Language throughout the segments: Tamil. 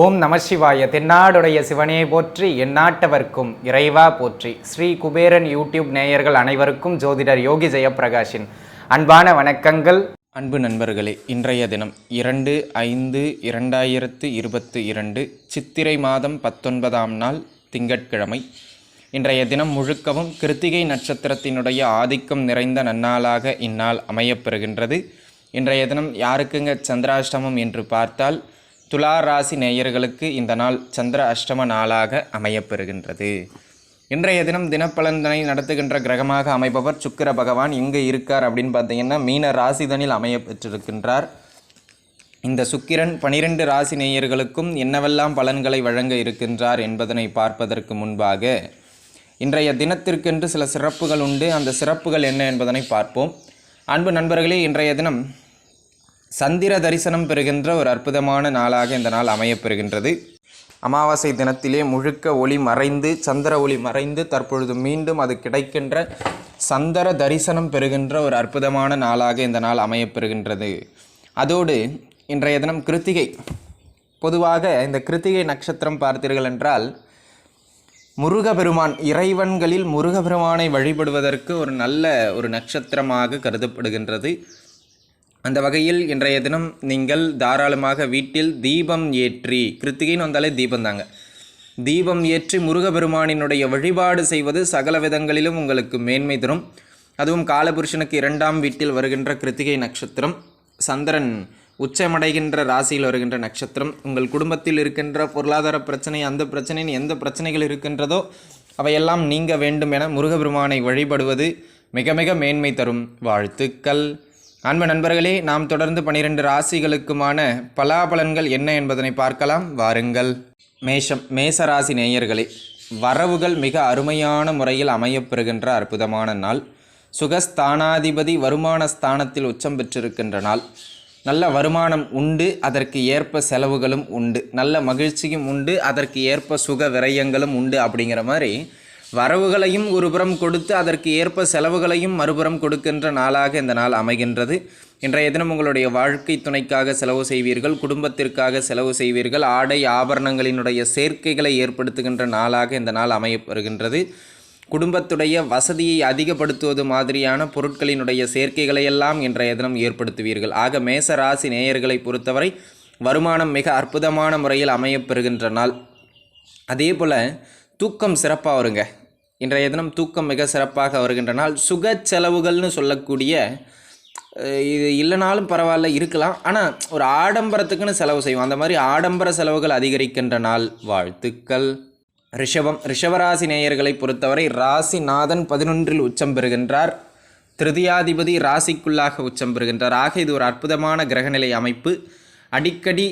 ஓம் நமசிவாய தென்னாடுடைய சிவனே போற்றி எந்நாட்டவர்க்கும் இறைவா போற்றி. ஸ்ரீ குபேரன் யூடியூப் நேயர்கள் அனைவருக்கும் ஜோதிடர் யோகி ஜெயப்பிரகாஷின் அன்பான வணக்கங்கள். அன்பு நண்பர்களே இன்றைய தினம் இரண்டு ஐந்து இரண்டாயிரத்து இருபத்து இரண்டு சித்திரை மாதம் பத்தொன்பதாம் நாள் திங்கட்கிழமை. இன்றைய தினம் முழுக்கவும் கிருத்திகை நட்சத்திரத்தினுடைய ஆதிக்கம் நிறைந்த நன்னாளாக இந்நாள் அமையப்பெறுகின்றது. இன்றைய தினம் யாருக்குங்க சந்திராஷ்டமம் என்று பார்த்தால் துலா ராசி நேயர்களுக்கு இந்த நாள் சந்திர அஷ்டம நாளாக அமையப்பெறுகின்றது. இன்றைய தினம் தினப்பலன்தனை நடத்துகின்ற கிரகமாக அமைப்பவர் சுக்கிர பகவான். எங்கே இருக்கார் அப்படின்னு பார்த்தீங்கன்னா மீன ராசிதனில் அமைய பெற்றிருக்கின்றார். இந்த சுக்கிரன் பனிரெண்டு ராசி நேயர்களுக்கும் என்னவெல்லாம் பலன்களை வழங்க இருக்கின்றார் என்பதனை பார்ப்பதற்கு முன்பாக இன்றைய தினத்திற்கென்று சில சிறப்புகள் உண்டு. அந்த சிறப்புகள் என்ன என்பதனை பார்ப்போம். அன்பு நண்பர்களே இன்றைய தினம் சந்திர தரிசனம் பெறுகின்ற ஒரு அற்புதமான நாளாக இந்த நாள் அமையப்பெறுகின்றது. அமாவாசை தினத்திலே முழுக்க ஒளி மறைந்து சந்திர ஒளி மறைந்து தற்பொழுது மீண்டும் அது கிடைக்கின்ற சந்திர தரிசனம் பெறுகின்ற ஒரு அற்புதமான நாளாக இந்த நாள் அமையப்பெறுகின்றது. அதோடு இன்றைய தினம் கிருத்திகை. பொதுவாக இந்த கிருத்திகை நட்சத்திரம் பார்த்தீர்கள் என்றால் முருகபெருமான் இறைவன்களில் முருகபெருமானை வழிபடுவதற்கு ஒரு நல்ல ஒரு நட்சத்திரமாக கருதப்படுகின்றது. அந்த வகையில் இன்றைய தினம் நீங்கள் தாராளமாக வீட்டில் தீபம் ஏற்றி கிருத்திகைன்னு வந்தாலே தீபம் தாங்க. தீபம் ஏற்றி முருகபெருமானினுடைய வழிபாடு செய்வது சகல விதங்களிலும் உங்களுக்கு மேன்மை தரும். அதுவும் காலபுருஷனுக்கு இரண்டாம் வீட்டில் வருகின்ற கிருத்திகை நட்சத்திரம். சந்திரன் உச்சமடைகின்ற ராசியில் வருகின்ற நட்சத்திரம் உங்கள் குடும்பத்தில் இருக்கின்ற பொருளாதார பிரச்சனை அந்த பிரச்சனையின் எந்த பிரச்சனைகள் இருக்கின்றதோ அவையெல்லாம் நீங்க வேண்டும் என முருகபெருமானை வழிபடுவது மிக மிக மேன்மை தரும் வாழ்த்துக்கள். அன்பு நண்பர்களே நாம் தொடர்ந்து பனிரெண்டு ராசிகளுக்குமான பலாபலன்கள் என்ன என்பதனை பார்க்கலாம். வாருங்கள். மேஷம் மேச ராசி நேயர்களே வரவுகள் மிக அருமையான முறையில் அமையப்பெறுகின்ற அற்புதமான நாள். சுகஸ்தானாதிபதி வருமான ஸ்தானத்தில் உச்சம் பெற்றிருக்கின்ற நாள். நல்ல வருமானம் உண்டு அதற்கு ஏற்ப செலவுகளும் உண்டு. நல்ல மகிழ்ச்சியும் உண்டு அதற்கு ஏற்ப சுக விரயங்களும் உண்டு அப்படிங்கிற மாதிரி வரவுகளையும் ஒருபுறம் கொடுத்து அதற்கு ஏற்ப செலவுகளையும் மறுபுறம் கொடுக்கின்ற நாளாக இந்த நாள் அமைகின்றது. இன்றைய தினம் உங்களுடைய வாழ்க்கை துணைக்காக செலவு செய்வீர்கள் குடும்பத்திற்காக செலவு செய்வீர்கள் ஆடை ஆபரணங்களினுடைய சேர்க்கைகளை ஏற்படுத்துகின்ற நாளாக இந்த நாள் அமையப்பெறுகின்றது குடும்பத்துடைய வசதியை அதிகப்படுத்துவது மாதிரியான பொருட்களினுடைய சேர்க்கைகளை எல்லாம் இன்றைய தினம் ஏற்படுத்துவீர்கள். ஆக மேச ராசி நேயர்களை பொறுத்தவரை வருமானம் மிக அற்புதமான முறையில் அமையப்பெறுகின்ற நாள். அதே போல் தூக்கம் சிறப்பாக வருங்க. இன்றைய தினம் தூக்கம் மிக சிறப்பாக வருகின்ற நாள். சுக செலவுகள்னு சொல்லக்கூடிய இது இல்லைனாலும் பரவாயில்ல இருக்கலாம். ஆனால் ஒரு ஆடம்பரத்துக்குன்னு செலவு செய்வோம். அந்த மாதிரி ஆடம்பர செலவுகள் அதிகரிக்கின்ற நாள். வாழ்த்துக்கள். ரிஷபம் ரிஷபராசி நேயர்களை பொறுத்தவரை ராசிநாதன் பதினொன்றில் உச்சம் பெறுகின்றார். திருதியாதிபதி ராசிக்குள்ளாக உச்சம் பெறுகின்றார். ஆக இது ஒரு அற்புதமான கிரகநிலை அமைப்பு. அடிக்கடி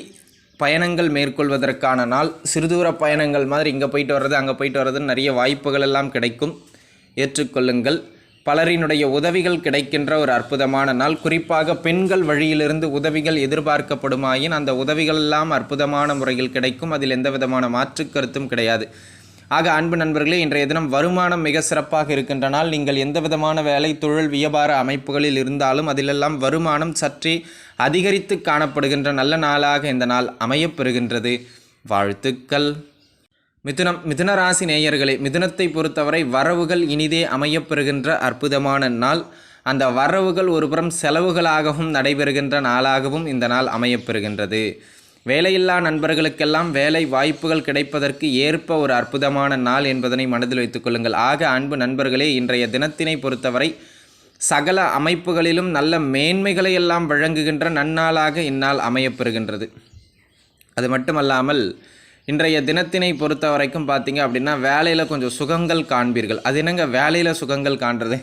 பயணங்கள் மேற்கொள்வதற்கான நாள். சிறுதூர பயணங்கள் மாதிரி இங்கே போயிட்டு வர்றது அங்கே போயிட்டு வர்றதுன்னு நிறைய வாய்ப்புகள் எல்லாம் கிடைக்கும். ஏற்றுக்கொள்ளுங்கள். பலரினுடைய உதவிகள் கிடைக்கின்ற ஒரு அற்புதமான நாள். குறிப்பாக பெண்கள் வழியிலிருந்து உதவிகள் எதிர்பார்க்கப்படுமாயின் அந்த உதவிகள் எல்லாம் அற்புதமான முறையில் கிடைக்கும். அதில் எந்த விதமான மாற்று கருத்தும் கிடையாது. ஆக அன்பு நண்பர்களே இன்றைய தினம் வருமானம் மிக சிறப்பாக இருக்கின்ற நாள். நீங்கள் எந்த விதமான வேலை தொழில் வியாபார அமைப்புகளில் இருந்தாலும் அதிலெல்லாம் வருமானம் சற்றே அதிகரித்து காணப்படுகின்ற நல்ல நாளாக இந்த நாள் அமையப்பெறுகின்றது வாழ்த்துக்கள். மிதுனம் மிதுன ராசி நேயர்களே மிதுனத்தை பொறுத்தவரை வரவுகள் இனிதே அமையப்பெறுகின்ற அற்புதமான நாள். அந்த வரவுகள் ஒருபுறம் செலவுகளாகவும் நடைபெறுகின்ற நாளாகவும் இந்த நாள் அமையப்பெறுகின்றது. வேலையில்லா நண்பர்களுக்கெல்லாம் வேலை வாய்ப்புகள் கிடைப்பதற்கு ஏற்ப ஒரு அற்புதமான நாள் என்பதனை மனதில் வைத்துக்கொள்ளுங்கள் ஆக அன்பு நண்பர்களே இன்றைய தினத்தினை பொறுத்தவரை சகல அமைப்புகளிலும் நல்ல மேன்மைகளை எல்லாம் வழங்குகின்ற நன்னாளாக இந்நாள் அமையப்பெறுகின்றது. அது மட்டுமல்லாமல் இன்றைய தினத்தினை பொறுத்த வரைக்கும் பார்த்தீங்க அப்படின்னா வேலையில் கொஞ்சம் சுகங்கள் காண்பீர்கள். அது என்னங்க? வேலையில் சுகங்கள் காண்றது.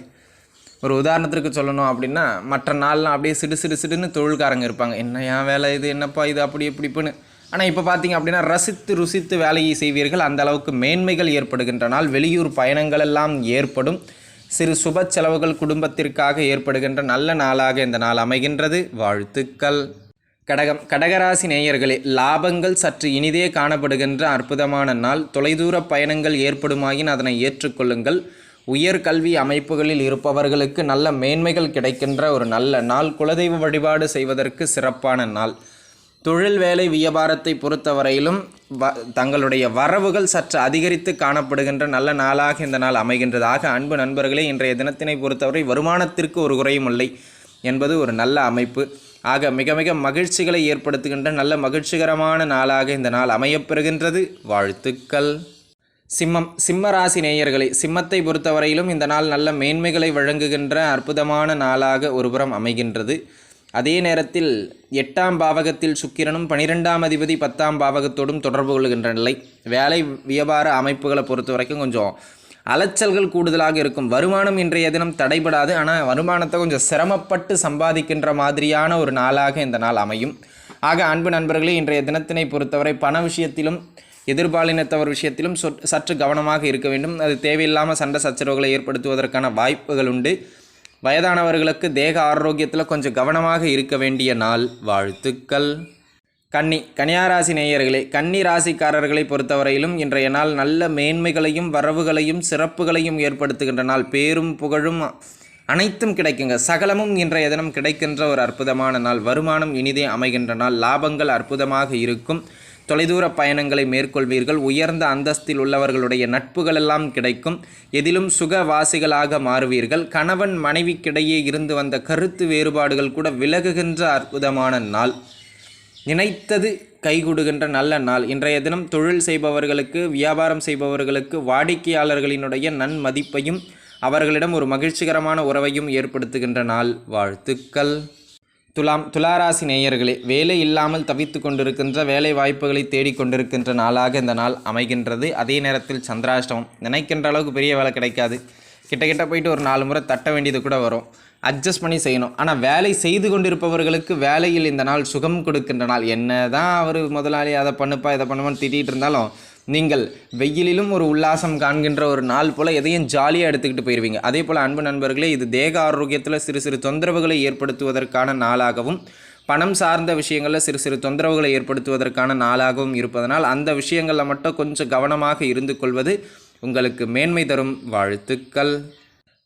ஒரு உதாரணத்திற்கு சொல்லணும் அப்படின்னா மற்ற நாள்லாம் அப்படியே சிடு சிடு சிடுன்னு தொழில்காரங்க இருப்பாங்க. என்ன ஏன் வேலை இது? என்னப்பா இது? அப்படி இப்படி இப்படின்னு. ஆனால் இப்போ பார்த்தீங்க அப்படின்னா ரசித்து ருசித்து வேலையை செய்வீர்கள். அந்த அளவுக்கு மேன்மைகள் ஏற்படுகின்ற நாள். வெளியூர் பயணங்கள் எல்லாம் ஏற்படும். சிறு சுப செலவுகள் குடும்பத்திற்காக ஏற்படுகின்ற நல்ல நாளாக இந்த நாள் அமைகின்றது. வாழ்த்துக்கள். கடகம் கடகராசி நேயர்களே லாபங்கள் சற்று இனிதே காணப்படுகின்ற அற்புதமான நாள். தொலைதூர பயணங்கள் ஏற்படுமாயின் அதனை ஏற்றுக்கொள்ளுங்கள். உயர்கல்வி அமைப்புகளில் இருப்பவர்களுக்கு நல்ல மேன்மைகள் கிடைக்கின்ற ஒரு நல்ல நாள். குலதெய்வ வழிபாடு செய்வதற்கு சிறப்பான நாள். தொழில் வேலை வியாபாரத்தை பொறுத்தவரையிலும் வ தங்களுடைய வரவுகள் சற்று அதிகரித்து காணப்படுகின்ற நல்ல நாளாக இந்த நாள் அமைகின்றதாக அன்பு நண்பர்களே இன்றைய தினத்தினை பொறுத்தவரை வருமானத்திற்கு ஒரு குறையும் இல்லை என்பது ஒரு நல்ல அமைப்பு. ஆக மிக மிக மகிழ்ச்சிகளை ஏற்படுத்துகின்ற நல்ல மகிழ்ச்சிகரமான நாளாக இந்த நாள் அமையப்பெறுகின்றது. வாழ்த்துக்கள். சிம்மம் சிம்ம ராசி நேயர்களை சிம்மத்தை பொறுத்தவரையிலும் இந்த நாள் நல்ல மேன்மைகளை வழங்குகின்ற அற்புதமான நாளாக ஒருபுறம் அமைகின்றது. அதே நேரத்தில் எட்டாம் பாவகத்தில் சுக்கிரனும் பனிரெண்டாம் அதிபதி பத்தாம் பாவகத்தோடும் தொடர்பு கொள்கின்ற நிலை. வேலை வியாபார அமைப்புகளை பொறுத்த வரைக்கும் கொஞ்சம் அலைச்சல்கள் கூடுதலாக இருக்கும். வருமானம் இன்றைய தினம் தடைபடாது. ஆனால் வருமானத்தை கொஞ்சம் சிரமப்பட்டு சம்பாதிக்கின்ற மாதிரியான ஒரு நாளாக இந்த நாள் அமையும். ஆக அன்பு நண்பர்களே இன்றைய தினத்தினை பொறுத்தவரை பண விஷயத்திலும் எதிர்பாலினத்தவர் விஷயத்திலும் சற்று கவனமாக இருக்க வேண்டும். அது தேவையில்லாமல் சண்டை சச்சரவுகளை ஏற்படுத்துவதற்கான வாய்ப்புகள் உண்டு. வயதானவர்களுக்கு தேக ஆரோக்கியத்தில் கொஞ்சம் கவனமாக இருக்க வேண்டிய நாள் வாழ்த்துக்கள். கன்னி கன்னியாராசி நேயர்களே கன்னி ராசிக்காரர்களை பொறுத்தவரையிலும் இன்றைய நாள் நல்ல மேன்மைகளையும் வரவுகளையும் சிறப்புகளையும் ஏற்படுத்துகின்ற நாள். பேரும் புகழும் அனைத்தும் கிடைக்குங்க. சகலமும் இன்றைய தினம் கிடைக்கின்ற ஒரு அற்புதமான நாள். வருமானம் இனிதே அமைகின்ற நாள். லாபங்கள் அற்புதமாக இருக்கும். தொலைதூர பயணங்களை மேற்கொள்வீர்கள். உயர்ந்த அந்தஸ்தில் உள்ளவர்களுடைய நட்புகளெல்லாம் கிடைக்கும். எதிலும் சுகவாசிகளாக மாறுவீர்கள். கணவன் மனைவிக்கிடையே இருந்து வந்த கருத்து வேறுபாடுகள் கூட விலகுகின்ற அற்புதமான நாள். நினைத்தது கைகூடுகின்ற நல்ல நாள். இன்றைய தினம் தொழில் செய்பவர்களுக்கு வியாபாரம் செய்பவர்களுக்கு வாடிக்கையாளர்களினுடைய நன்மதிப்பையும் அவர்களிடம் ஒரு மகிழ்ச்சிகரமான உறவையும் ஏற்படுத்துகின்ற நாள். வாழ்த்துக்கள். துலாம் துளாராசி நேயர்களே வேலை இல்லாமல் தவித்து கொண்டிருக்கின்ற வேலை வாய்ப்புகளை தேடிக்கொண்டிருக்கின்ற நாளாக இந்த நாள் அமைகின்றது. அதே நேரத்தில் சந்திராஷ்டமம். நினைக்கின்ற அளவுக்கு பெரிய வேலை கிடைக்காது. கிட்ட கிட்ட போயிட்டு ஒரு நாலு முறை தட்ட வேண்டியது கூட வரும். அட்ஜஸ்ட் பண்ணி செய்யணும். ஆனால் வேலை செய்து கொண்டிருப்பவர்களுக்கு வேலையில் இந்த நாள் சுகம் கொடுக்கின்ற நாள். என்ன தான் அவர் முதலாளி அதை பண்ணுப்பா இதை பண்ணுவான்னு திட்டிகிட்டு இருந்தாலும் நீங்கள் வெயிலிலும் ஒரு உல்லாசம் காண்கின்ற ஒரு நாள் போல் எதையும் ஜாலியாக எடுத்துக்கிட்டு போயிடுவீங்க அதே போல் அன்பு நண்பர்களே இது தேக ஆரோக்கியத்தில் சிறு சிறு தொந்தரவுகளை ஏற்படுத்துவதற்கான நாளாகவும் பணம் சார்ந்த விஷயங்களில் சிறு சிறு தொந்தரவுகளை ஏற்படுத்துவதற்கான நாளாகவும் இருப்பதனால் அந்த விஷயங்களில் மட்டும் கொஞ்சம் கவனமாக இருந்து கொள்வது உங்களுக்கு மேன்மை தரும் வாழ்த்துக்கள்.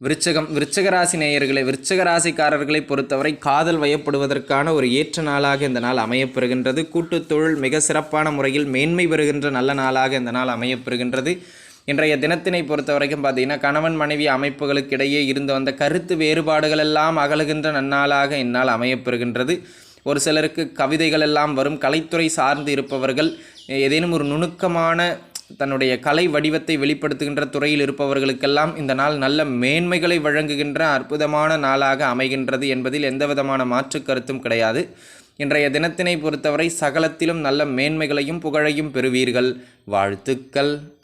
விருச்சகம் விருச்சகராசி நேயர்களை விருச்சகராசிக்காரர்களை பொறுத்தவரை காதல் வயப்படுவதற்கான ஒரு ஏற்ற நாளாக இந்த நாள் அமையப்பெறுகின்றது. கூட்டுத் தொழில் மிக சிறப்பான முறையில் மேன்மை பெறுகின்ற நல்ல நாளாக இந்த நாள் அமையப்பெறுகின்றது. இன்றைய தினத்தினை பொறுத்த வரைக்கும் பார்த்தீங்கன்னா கணவன் மனைவி அமைப்புகளுக்கு இடையே இருந்து வந்த கருத்து வேறுபாடுகள் எல்லாம் அகலுகின்ற நன்னாளாக இந்நாள் அமையப்பெறுகின்றது. ஒரு சிலருக்கு கவிதைகள் எல்லாம் வரும் கலைத்துறை சார்ந்து இருப்பவர்கள் ஏதேனும் ஒரு நுணுக்கமான தன்னுடைய கலை வடிவத்தை வெளிப்படுத்துகின்ற துறையில் இருப்பவர்களுக்கெல்லாம் இந்த நாள் நல்ல மேன்மைகளை வழங்குகின்ற அற்புதமான நாளாக அமைகின்றது என்பதில் எந்தவிதமான மாற்று கருத்தும் கிடையாது. இன்றைய தினத்தினை பொறுத்தவரை சகலத்திலும் நல்ல மேன்மைகளையும் புகழையும் பெறுவீர்கள். வாழ்த்துக்கள்.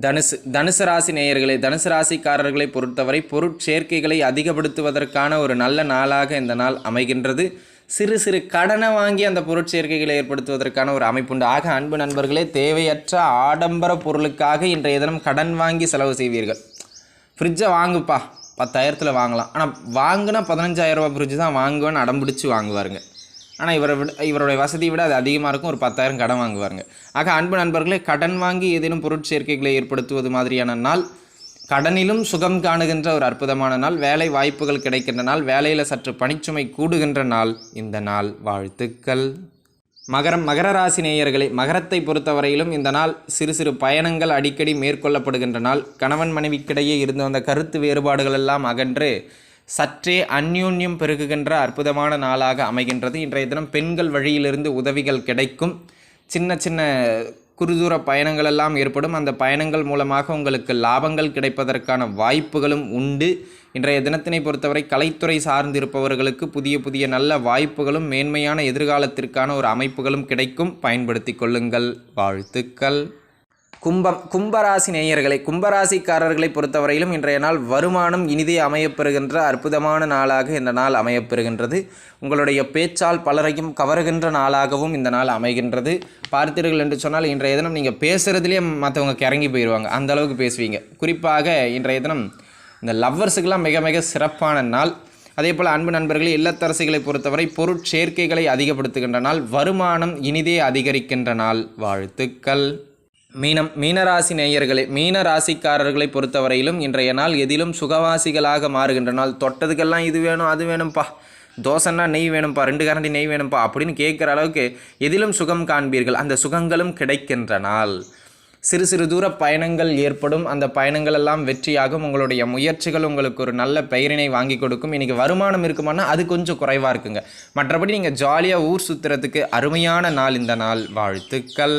தனுசு தனுசு ராசி நேயர்களை தனுசு ராசிக்காரர்களை பொறுத்தவரை பொருட்சேர்க்கைகளை அதிகப்படுத்துவதற்கான ஒரு நல்ல நாளாக இந்த நாள் அமைகின்றது. சிறு சிறு கடனை வாங்கி அந்த பொருட்சேர்க்கைகளை ஏற்படுத்துவதற்கான ஒரு அமைப்புண்டு. ஆக அன்பு நண்பர்களே தேவையற்ற ஆடம்பர பொருளுக்காக இன்றைய தினம் கடன் வாங்கி செலவு செய்வீர்கள். ஃப்ரிட்ஜை வாங்குப்பா. பத்தாயிரத்தில் வாங்கலாம். ஆனால் வாங்கினா பதினஞ்சாயிரம் ரூபாய் ஃப்ரிட்ஜ் தான் வாங்குவேன்னு அடம்பிடிச்சு வாங்குவாருங்க. ஆனால் இவரை விட இவருடைய வசதியை விட அது அதிகமாக இருக்கும். ஒரு பத்தாயிரம் கடன் வாங்குவாருங்க. ஆக அன்பு நண்பர்களே கடன் வாங்கி ஏதேனும் பொருட்சேர்க்கைகளை ஏற்படுத்துவது மாதிரியான நாள் கடனிலும் சுகம் காணுகின்ற ஒரு அற்புதமான நாள் வேலை வாய்ப்புகள் கிடைக்கின்ற நாள் வேலையில் சற்று பணிச்சுமை கூடுகின்ற நாள் இந்த நாள் வாழ்த்துக்கள். மகரம் மகர ராசி நேயர்களே மகரத்தை பொறுத்தவரையிலும் இந்த நாள் சிறு சிறு பயணங்கள் அடிக்கடி மேற்கொள்ளப்படுகின்ற நாள். கணவன் மனைவிக்கிடையே இருந்து வந்த கருத்து வேறுபாடுகள் எல்லாம் அகன்று சற்றே அந்யோன்யம் பெருகுகின்ற அற்புதமான நாளாக அமைகின்றது. இன்றைய தினம் பெண்கள் வழியிலிருந்து உதவிகள் கிடைக்கும். சின்ன சின்ன குறுதூர பயணங்கள் எல்லாம் ஏற்படும். அந்த பயணங்கள் மூலமாக உங்களுக்கு லாபங்கள் கிடைப்பதற்கான வாய்ப்புகளும் உண்டு. இன்றைய தினத்தினை பொறுத்தவரை கலைத்துறை சார்ந்திருப்பவர்களுக்கு புதிய புதிய நல்ல வாய்ப்புகளும் மேன்மையான எதிர்காலத்திற்கான ஒரு அமைப்புகளும் கிடைக்கும். பயன்படுத்தி கொள்ளுங்கள். வாழ்த்துக்கள். கும்பம் கும்பராசி நேயர்களை கும்பராசிக்காரர்களை பொறுத்தவரையிலும் இன்றைய நாள் வருமானம் இனிதே அமையப்பெறுகின்ற அற்புதமான நாளாக இந்த நாள் அமையப்பெறுகின்றது. உங்களுடைய பேச்சால் பலரையும் கவருகின்ற நாளாகவும் இந்த நாள் அமைகின்றது. பார்த்தீர்கள் என்று சொன்னால் இன்றைய தினம் நீங்கள் பேசுகிறதுலேயே மற்றவங்க கிறங்கி போயிடுவாங்க அந்த அளவுக்கு பேசுவீங்க. குறிப்பாக இன்றைய தினம் இந்த லவ்வர்ஸுக்கெல்லாம் மிக மிக சிறப்பான நாள். அதே போல் அன்பு நண்பர்களே இல்லத்தரசிகளை பொறுத்தவரை பொருட்சேர்க்கைகளை அதிகப்படுத்துகின்ற நாள். வருமானம் இனிதே அதிகரிக்கின்ற நாள். வாழ்த்துக்கள். மீனம் மீனராசி நேயர்களே மீன ராசிக்காரர்களை பொறுத்தவரையிலும் இன்றைய நாள் எதிலும் சுகவாசிகளாக மாறுகின்ற நாள். தொட்டதுக்கெல்லாம் இது வேணும் அது வேணும்ப்பா தோசைன்னா நெய் வேணும்ப்பா ரெண்டு கரண்டி நெய் வேணும்ப்பா அப்படின்னு கேட்குற அளவுக்கு எதிலும் சுகம் காண்பீர்கள். அந்த சுகங்களும் கிடைக்கின்ற நாள். சிறு சிறு தூர பயணங்கள் ஏற்படும். அந்த பயணங்கள் எல்லாம் வெற்றியாகும். உங்களுடைய முயற்சிகள் உங்களுக்கு ஒரு நல்ல பெயரினை வாங்கி கொடுக்கும். இன்றைக்கி வருமானம் இருக்குமானா அது கொஞ்சம் குறைவாக இருக்குங்க. மற்றபடி நீங்கள் ஜாலியாக ஊர் சுற்றுறதுக்கு அருமையான நாள் இந்த நாள். வாழ்த்துக்கள்.